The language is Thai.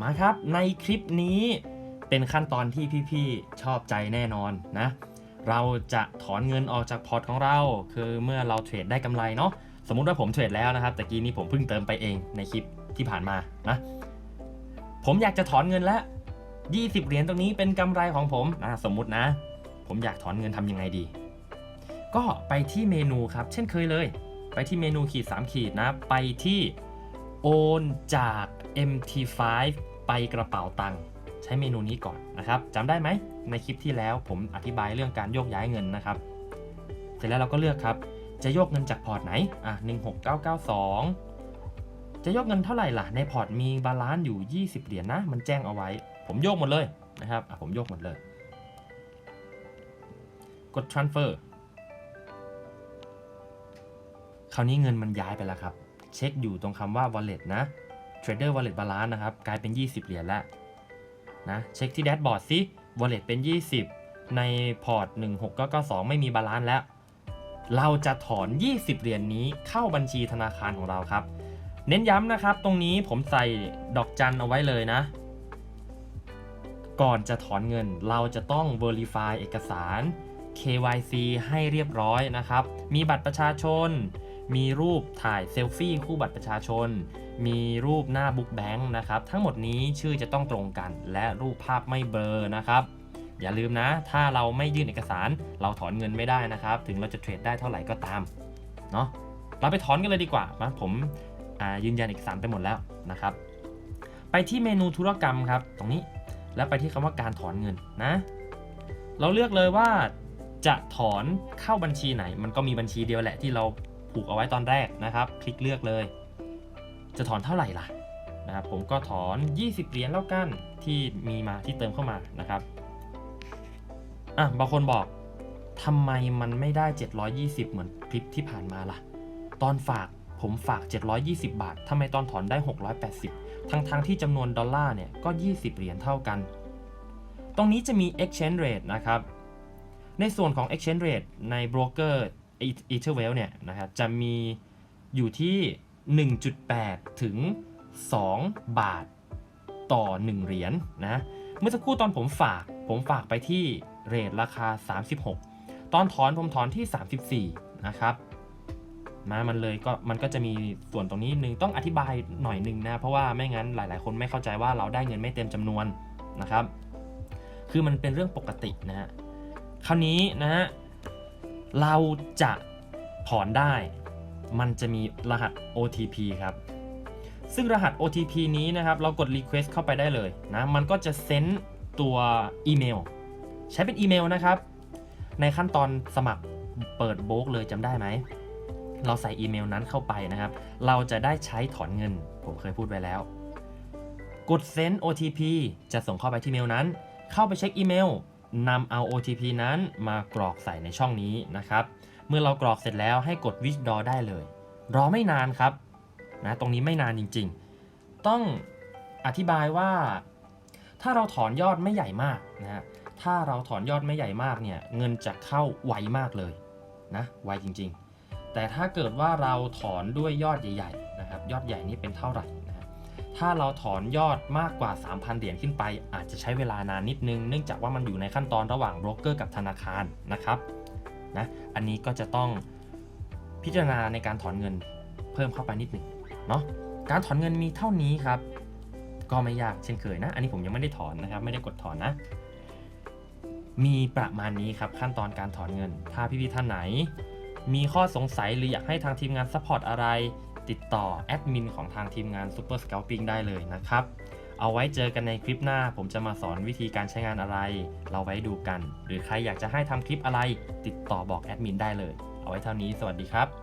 มาครับในคลิปนี้เป็นขั้นตอนที่พี่ๆชอบใจแน่นอนนะ เราจะถอนเงินออกจากพอร์ตของเรา คือเมื่อเราเทรดได้กำไรเนาะสมมุติว่าผมเทรดแล้วนะครับแต่กี้นี้ผมเพิ่งเติมไปเองในคลิปที่ผ่านมานะผมอยากจะถอนเงินแล้ว20 เหรียญตรงนี้เป็นกำไรของผมนะสมมุตินะ ผมอยากถอนเงินทำยังไงดี ก็ไปที่เมนูครับ เช่นเคยเลย ไปที่เมนูขีด3ขีดนะ ไปที่ โอนจาก MT5 ไปกระเป๋าตังค์ใช้เมนูนี้ก่อนนะครับจำได้ไหมในคลิปที่แล้วผมอธิบายเรื่องการโยกย้ายเงินนะครับ เสร็จแล้วเราก็เลือกครับ จะโยกเงินจากพอร์ตไหนอะ16992 จะโยกเงินเท่าไหร่ล่ะ ในพอร์ตมีบาลานซ์อยู่ 20 เหรียญนะมันแจ้งเอาไว้ ผมโยกหมดเลยนะครับอะผมโยกหมดเลย กด transfer คราวนี้เงินมันย้ายไปแล้วครับ เช็คอยู่ตรงคำว่า wallet นะ trader wallet balance นะครับ กลายเป็น 20 เหรียญแล้วนะ เช็คที่แดชบอร์ดซิ wallet เป็น 20 ในพอร์ต 16992 ไม่มีบาลานซ์แล้ว เราจะถอน 20 เหรียญนนี้เข้าบัญชีธนาคารของเราครับ เน้นย้ำนะครับ ตรงนี้ผมใส่ดอกจันเอาไว้เลยนะ ก่อนจะถอนเงิน เราจะต้อง Verify เอกสาร KYC ให้เรียบร้อยนะครับ มีบัตรประชาชน มีรูปถ่ายเซลฟี่คู่บัตรประชาชน มีรูปหน้าบุ๊กแบงค์นะครับ ทั้งหมดนี้ชื่อจะต้องตรงกัน และรูปภาพไม่เบลอนะครับ อย่าลืมนะ ถ้าเราไม่ยื่นเอกสาร เราถอนเงินไม่ได้นะครับ ถึงเราจะเทรดได้เท่าไหร่ก็ตาม เนาะเราไปถอนกันเลยดีกว่ามาผมายืนยันเอกสารไปหมดแล้วนะครับ ไปที่เมนูธุรกรรมครับ ตรงนี้ แล้วไปที่คำว่าการถอนเงินนะ เราเลือกเลยว่าจะถอนเข้าบัญชีไหน มันก็มีบัญชีเดียวแหละที่เรา ผูกเอาไว้ตอนแรกนะครับ คลิกเลือกเลย จะถอนเท่าไหร่ล่ะนะครับผมก็ถอน 20 เหรียญแล้วกันที่มีมาที่เติมเข้ามานะครับอะบางคนบอกทำไมมันไม่ได้ 720 เหมือนคลิปที่ผ่านมาล่ะ ตอนฝากผมฝาก 720 บาททำไมตอนถอนได้ 680 ทั้งทั้งๆที่จำนวนดอลลาร์เนี่ยก็ 20 เหรียญเท่ากัน ตรงนี้จะมี exchange rate นะครับ ในส่วนของ exchange rate ในโบรกเกอร์ Etherwell เนี่ยนะครับจะมีอยู่ที่ 1.8 ถึง 2 บาทต่อ 1 เหรียญนนะเมื่อสักครู่ตอนผมฝาก ผมฝากไปที่เรทราคา 36 ตอนถอนผมถอนที่ 34 นะครับนะมันเลยก็มันก็จะมีส่วนตรงนี้หนึ่งต้องอธิบายหน่อยหนึ่งนะเพราะว่าไม่งั้นหลาย ๆ คนไม่เข้าใจว่าเราได้เงินไม่เต็มจำนวนนะครับ คือมันเป็นเรื่องปกตินะฮะคราวนี้นะฮะ เราจะถอนได้ มันจะมีรหัส OTP ครับ ซึ่งรหัส OTP นี้นะครับ เรากด Request เข้าไปได้เลยนะ มันก็จะเซ็นตัวอีเมล ใช้เป็นอีเมลนะครับ ในขั้นตอนสมัครเปิดโบกเลยจำได้ไหม เราใส่อีเมลนั้นเข้าไปนะครับ เราจะได้ใช้ถอนเงิน ผมเคยพูดไว้แล้ว กด Send OTP จะส่งเข้าไปที่เมลนั้น เข้าไปเช็คอีเมล นำเอา OTP นั้นมากรอกใส่ในช่องนี้นะครับ เมื่อเรากรอกเสร็จแล้วให้กด withdraw ได้เลย รอไม่นานครับนะตรงนี้ไม่นานจริง ๆ ต้องอธิบายว่า ถ้าเราถอนยอดไม่ใหญ่มากนะถ้าเราถอนยอดไม่ใหญ่มากเนี่ยเงินจะเข้าไวมากเลยนะไวจริง ๆ แต่ถ้าเกิดว่าเราถอนด้วยยอดใหญ่ๆนะครับยอดใหญ่นี่เป็นเท่าไหร่ ถ้าเราถอนยอดมากกว่า 3,000 เหรียญขึ้นไป อาจจะใช้เวลานานนิดนึง เนื่องจากว่ามันอยู่ในขั้นตอนระหว่างโบรกเกอร์กับธนาคารนะครับนะอันนี้ก็จะต้องพิจารณาในการถอนเงินเพิ่มเข้าไปนิดหนึ่งเนาะการถอนเงินมีเท่านี้ครับ ก็ไม่ยากเช่นเคยนะ อันนี้ผมยังไม่ได้ถอนนะครับ ไม่ได้กดถอนนะ มีประมาณนี้ครับขั้นตอนการถอนเงิน ถ้าพี่ๆท่านไหน มีข้อสงสัยหรืออยากให้ทางทีมงานซัพพอร์ตอะไร ติดต่อแอดมินของทางทีมงาน Super Scalping ได้เลยนะครับ เอาไว้เจอกันในคลิปหน้า ผมจะมาสอนวิธีการใช้งานอะไร เราไว้ดูกัน หรือใครอยากจะให้ทำคลิปอะไร ติดต่อบอกแอดมินได้เลย เอาไว้เท่านี้ สวัสดีครับ